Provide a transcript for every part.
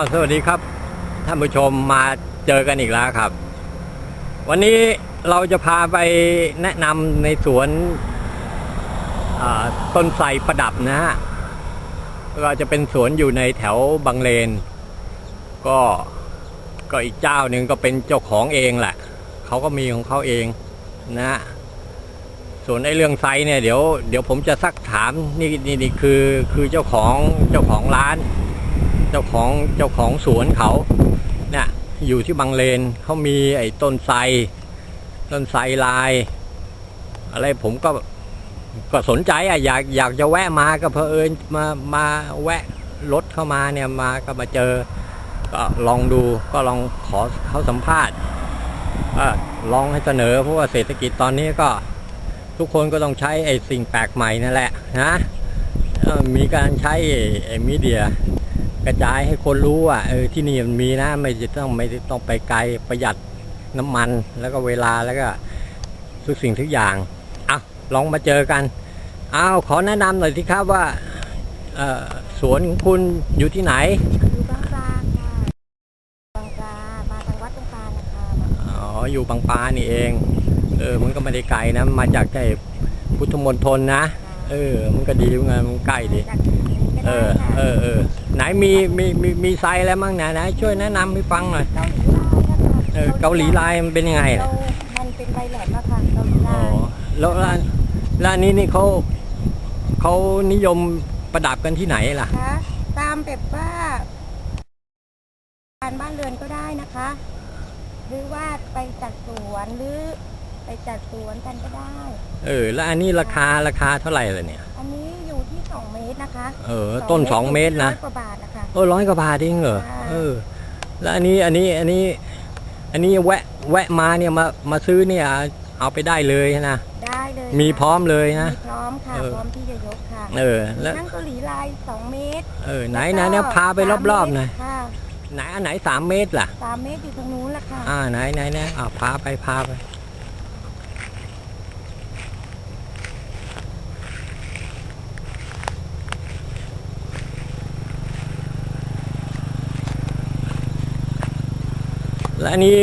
าวสวัสดีครับ ท่านผู้ชมมาเจอกันอีกแล้วครับ วันนี้เราจะพาไปแนะนำในสวนต้นไทรประดับนะฮะก็จะเป็นสวนอยู่ในแถวบางเลน ก็ก็อีกเจ้าหนึ่งก็เป็นเจ้าของเองแหละเขาก็มีของเขาเองนะฮะส่วนไอ้เรื่องไซเนี่ยเดี๋ยวเดี๋ยวผมจะซักถามนี่นี่นี่คือคือเจ้าของเจ้าของร้าน เจ้าของเจ้าของสวนเขาเนี่ยอยู่ที่บางเลนเขามีไอ้ต้นไทรต้นไทรลาย อะไรผมก็ก็สนใจอะอยากอยากจะแวะมาก็เพอเอิญมามาแวะรถเข้ามาเนี่ยมาก็มาเจอ ก็ลองดูก็ลองขอเขาสัมภาษณ์ก็ลองให้เสนอเพราะว่าเศรษฐกิจตอนนี้ก็ทุกคนก็ต้องใช้ไอ้สิ่งแปลกใหม่นั่นแหละนะมีการใช้ไอ้ไอ้มีเดีย กระจายให้คนรู้ว่าเออที่นี่มันมีนะไม่จะต้องไม่ต้องไปไกลประหยัดน้ำมันแล้วก็เวลาแล้วก็ทุกสิ่งทุกอย่างเอาลองมาเจอกันเอาวขอแนะนำหน่อยสิครับว่าเออสวนของคุณอยู่ที่ไหนอยู่บางปลาค่ะบางปลามาทางวัดบางปลานะคะอ๋ออยู่บางปลานี่เองเออมันก็ไม่ได้ไกลนะมาจากไอ้พุทธมณฑลนะเออ มันก็ดีเหมือนกันมันใกล้ดี อได้อค่ะเออเออไหนมีมีมีมีไซส์อะไรบ้างไหนไหนช่วยแนะนำให้ฟังหน่อยเกาหลีลายนะคะเออเกาหลีลายมันเป็นยังไงเราล่ะมันเป็นใบแหลมอะค่ะเกาหลีอ๋อลายแล้วร้านร้านนี้นี่เขาเขานิยมประดับกันที่ไหนล่ะ คะตามแบบว่าการบ้านเรือนก็ได้นะคะ หรือว่าไปจัดสวนหรือ ไปจัดสวนกันก็ได้ เออ แล้วอันนี้ราคาราคาเท่าไหร่ล่ะเนี่ย อันนี้อยู่ที่สองเมตรนะคะเออ ต้นสองเมตรนะร้อยกว่าบาทนะคะเออร้อยกว่าบาทเองเหรอค่ะเออ แล้วอันนี้อันนี้อันนี้ อันนี้แวะแวะมาเนี่ยมามาซื้อเนี่ยเอาไปได้เลยนะได้เลยมีค่ะพร้อมเลยนะมีพร้อมค่ะเออพร้อมที่จะยกค่ะ เออ แล้วนั่งเกาหลีลายสองเมตร เออ ไหนไหนเนี่ยพาไปรอบๆหน่อยค่ะไหนอันไหนสามเมตรล่ะสามเมตรอยู่ตรงนู้นแหละค่ะ อ่าไหนไหนไหนอ่าพาไปพาไป อันนี้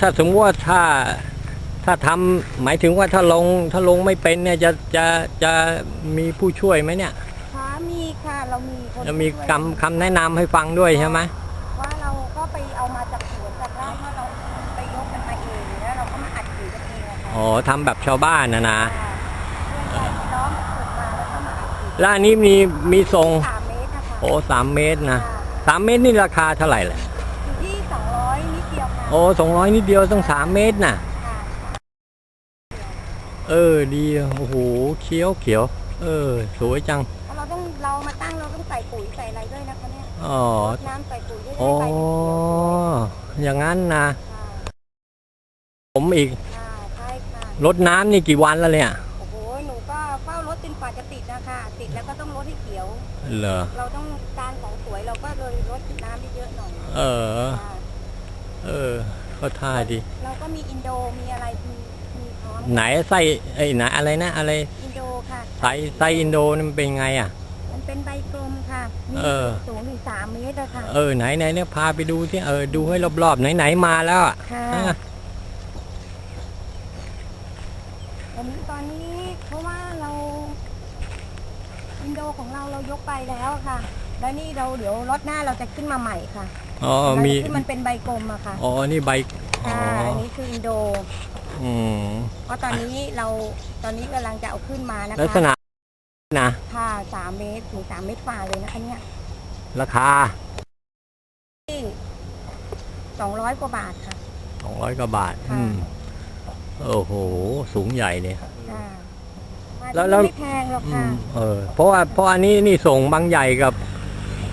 ถ้าสมมติว่าถ้าถ้าทำหมายถึงว่าถ้าลงถ้าลงไม่เป็นเนี่ยจะจะจะมีผู้ช่วยไหมเนี่ยค่ะมีค่ะเรามีคนจะมีช่วยคำคำแนะนำให้ฟังด้วยใช่ไหมว่าเราก็ไปเอามาจากสวนจากไร่ว่าเราไปยกกันมาเองแล้วเราก็มาอัดปุ๋ยกันเองอะค่ะอ๋อทำแบบชาวบ้านนะนะเพื่อนไปล้อมปลูกมาแล้วก็มาอัดปุ๋ยแล้วอันนี้มีมีทรงสามเมตรนะคะโอ้สามเมตรนะค่ะสามเมตรนี่ราคาเท่าไหร่แหละ โอ้สองร้อยนิดเดียวต้องสามเมตรน่ะค่ะเออดีโอ้โหเขียวเขียว เออ สวยจังเพราะเราต้องเรามาตั้งเราต้องใส่ปุ๋ยใส่อะไรด้วยนะคะเนี่ยอ๋อรดน้ำใส่ปุ๋ยด้วยอ๋อใบมันเขียวอย่างนั้นนะค่ะผมอีกค่ะใช่ค่ะรดน้ำนี่กี่วันแล้วเนี่ย โอ้โหหนูก็เฝ้ารถจนกว่าจะติดนะคะติดแล้วก็ต้องรถให้เขียว เหรอ เราต้องการของสวยเราก็เลยรดน้ำเยอะๆหน่อยเออ ค่ะ เออก็ท่าดีเราก็มีอินโดมีอะไรมีมีพร้อมไหนไส้ไอ้ไหนอะไรนะอะไรอินโดค่ะไส้ไส้อินโดนี่มันเป็นไงอะ มันเป็นใบกลมค่ะมีเออ สูงถึงสามเมตรอะค่ะ เออไหนไหนเนี่ยพาไปดูที่เออดูให้รอบๆไหนไหนมาแล้วอะค่ะอะอันนี้ตอนนี้เพราะว่าเรา อินโดของเราเรายกไปแล้วค่ะ แล้วนี่เราเดี๋ยวรถหน้าเราจะขึ้นมาใหม่ค่ะอ๋อมีที่มันเป็นใบกลมอะค่ะอ๋อนี่ใบอ๋อค่ะอันนี้คืออินโดอืมเพราะตอนนี้เราตอนนี้กำลังจะเอาขึ้นมานะคะลักษณะนะค่ะสามเมตรถึงสามเมตรฝ่าเลยนะคะเนี่ยราคาที่สองร้อยกว่าบาทค่ะ200กว่าบาทค่ะอืมโอ้โห สูงใหญ่เนี่ยค่ะมาแล้วที่แล้วไม่แพงหรอกอืค่ะมเออเพราะว่าเพราะอันนี้นี่ส่งบางใหญ่กับ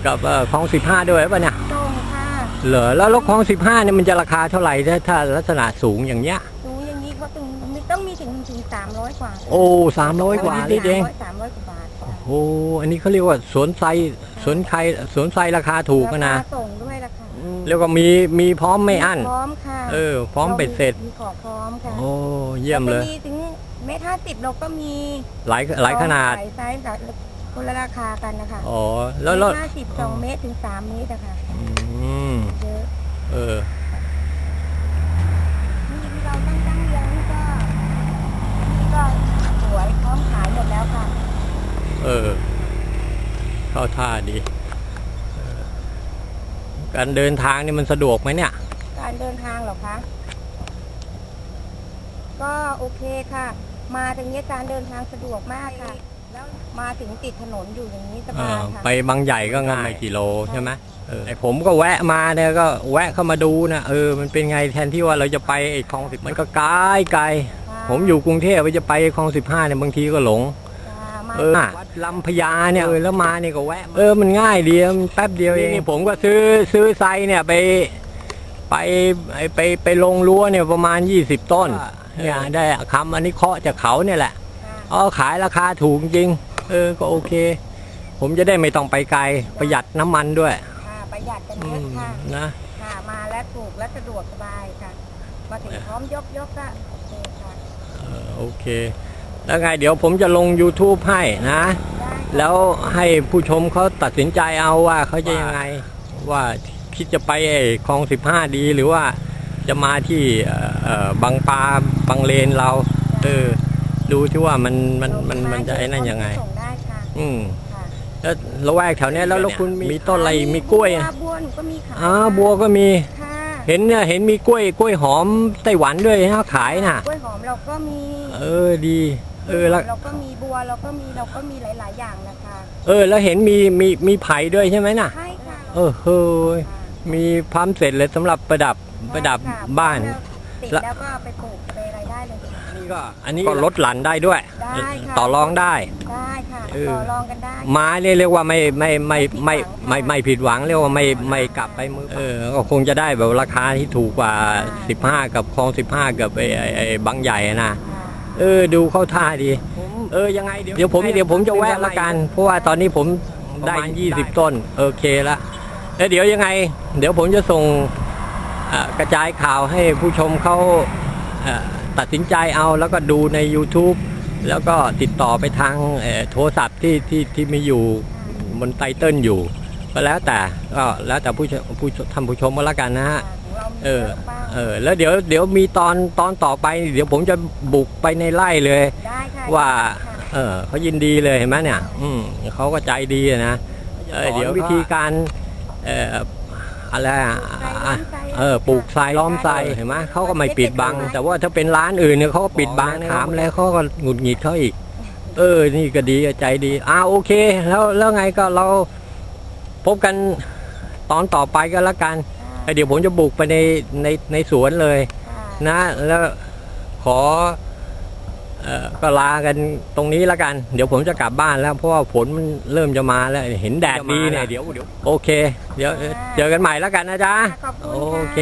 กับเอ่อคลองสิบห้าด้วยป่ะเนี่ยตรงค่ะเหรอแล้วรถคลองสิบห้าเนี่ยมันจะราคาเท่าไหร่ถ้าถ้าลักษณะสูงอย่างเงี้ย ดูอย่างนี้ก็ถึงต้องมีถึงถึงสามร้อยกว่าโอ้สามร้อยกว่านิดเองสามร้อยกว่าบาทค่ะโอ้อันนี้เขาเรียกว่าสวนไซสวนไคสวนไซราคาถูกอะนะ ราคาส่งด้วยราคาแล้วก็มีมีพร้อมไม่อั้น พร้อมค่ะเออพร้อมเบ็ดเสร็จ มีของพร้อมค่ะโอ้เยี่ยมเลยแล้วก็ถึงเมตรห้าสิบเราก็มีหลายหลายขนาด หลายไซส์ คนละราคากันนะคะอ๋อแล้วแล้วเมตรห้าสิบสองเมตรถึงสามเมตรอะค่ะอืมมเยอะเออนี่ที่เราตั้งตั้งเรียงนี่ก็นี่ก็สวยพร้อมขายหมดแล้วค่ะ เออ เข้าท่าดีเออการเดินทางนี่มันสะดวกไหมเนี่ย การเดินทางเหรอคะก็โอเคค่ะ มาตรงนี้การเดินทางสะดวกมากค่ะ แล้วมาถึงติดถนนอยู่อย่างนี้สายเอบอค่ะ ไปบางใหญ่ก็ง่ายไม่กี่โลใช่ไหมเออไอผมก็แวะมาเนี่ยก็แวะเข้ามาดูนะเออมันเป็นไงแทนที่ว่าเราจะไปไอ้คลองสิบมันก็ไกลไกลค่ะผมอยู่กรุงเทพไปจะไปคลองสิบห้าเนี่ยบางทีก็หลงค่ะมาเออวัดลำพญาเนี่ยเออแล้วมาเนี่ยก็แวะเออมันง่ายดีมันแป๊บเดียวเองนี่ผมก็ซื้อซื้อไซเนี่ยไปไปไปไปไปลงรั้วเนี่ยประมาณ20ต้นเนี่ยได้คำอันนี้เคาะจากเขาเนี่ยแหละค่ะ อ๋อขายราคาถูกจริง เออก็โอเค ผมจะได้ไม่ต้องไปไกลประหยัดน้ำมันด้วย ค่ะประหยัดกันอืเยอะมค่ะนะ ค่ะมาและถูกและสะดวกสบายค่ะ มาถึงพร้อมยกยกก็โอเคค่ะเออโอเค แล้วไงเดี๋ยวผมจะลง YouTube ให้นะ ได้ค่ะแล้วให้ผู้ชมเขาตัดสินใจเอาว่าเขาจะยังไง ว่าคิดจะไปไอ้คลองสิบห้าดีหรือว่าจะมาที่เอ่อเอ่อบางปลาบางเลนเรา เออ ดูที่ว่ามันมันมันมันจะไอ้นั่นยังไง ส่งได้ค่ะอืมค่ะแล้วละแวกแถวเนี้ยแล้วแล้วคุณมีต้นอะไรมีกล้วยบัอะบัวหนูก็มีขายอ้าวบัวก็มี ค่ะเห็นเนี่ยเห็นมีกล้วยกล้วยหอมไต้หวันด้วยนะขายน่ะ กล้วยหอมเราก็มีเออดี เออแล้วเราก็มีบัวเราก็มีเราก็มีหลาย ๆ อย่างนะคะเออ แล้วเห็นมีมีมีไผ่ด้วยใช่ไหมน่ะ ใช่ค่ะเออเฮ้ยค่ะมีพร้อมเสร็จเลยสำหรับประดับประดับค่ะบ้าน ติดละแล้วก็ไปปลูก นี่ก็อันนี้ก็ลดหลั่นได้ด้วย ได้ค่ะต่อรองได้ ได้ค่ะเออ ต่อรองกันได้ ไม้เนี่ยเรียกว่าไม่ไม่ไม่ไม่ไม่ไม่ผิดหวังค่ะไม่ไม่ผิดหวังเรียกว่าไม่ไม่กลับไปมือเออก็คงจะได้แบบราคาที่ถูกกว่า15 กับคลอง 15 กับไอ้ไอ้ไอ้บางใหญ่อะนะค่ะเออดูเข้าท่าดี เออยังไงเดี๋ยวเดี๋ยวผมเดี๋ยวผมจะแวะละกัน เพราะว่าตอนนี้ผมได้20 ต้นโอเคละแล้วเดี๋ยวยังไง เดี๋ยวผมจะส่งเอ่อกระจายข่าวให้ผู้ชมเขาเอ่อ ตัดสินใจเอาแล้วก็ดูใน YouTube แล้วก็ติดต่อไปทางเอ่อโทรศัพท์ที่ที่ที่มีอยู่บนไตเติลอยู่ ก็แล้วแต่ก็แล้วแต่ผู้ชมผู้ชมท่านผู้ชมก็แล้วกันนะฮะของเรามีเออเยอะบ้างเออแล้วเดี๋ยวเดี๋ยวมีตอนตอนต่อไป เดี๋ยวผมจะบุกไปในไร่เลยได้ค่ะว่าค่ะเออเขายินดีเลยเห็นไหมเนี่ย อืมเขาก็ใจดีอะนะเออเดี๋ยววิธีการเอ่ออะไร อะอะเออปลูกทรายล้อมทรายเห็นไหมเขาก็ไม่ปิดบัง แต่ว่าถ้าเป็นร้านอื่นเนี่ยเขาก็ปิดบังถามแล้วเขาก็หงุดหงิดเขาอีก เออ นี่ก็ดีใจดี อ่าโอเค แล้วแล้วไงก็เราพบกันตอนต่อไปก็แล้วกันแล้วเดี๋ยวผมจะบุกไปในในในสวนเลยค่ะนะ แล้วขอเอ่อ ก็ลากันตรงนี้แล้วกัน เดี๋ยวผมจะกลับบ้านแล้ว เพราะว่าฝนมันเริ่มจะมาแล้ว เห็นแดดดีเนี่ยเดี๋ยวเดี๋ยวโอเค เดี๋ยวเจอกันใหม่แล้วกันนะจ๊ะ ขอบคุณโอค่ะเค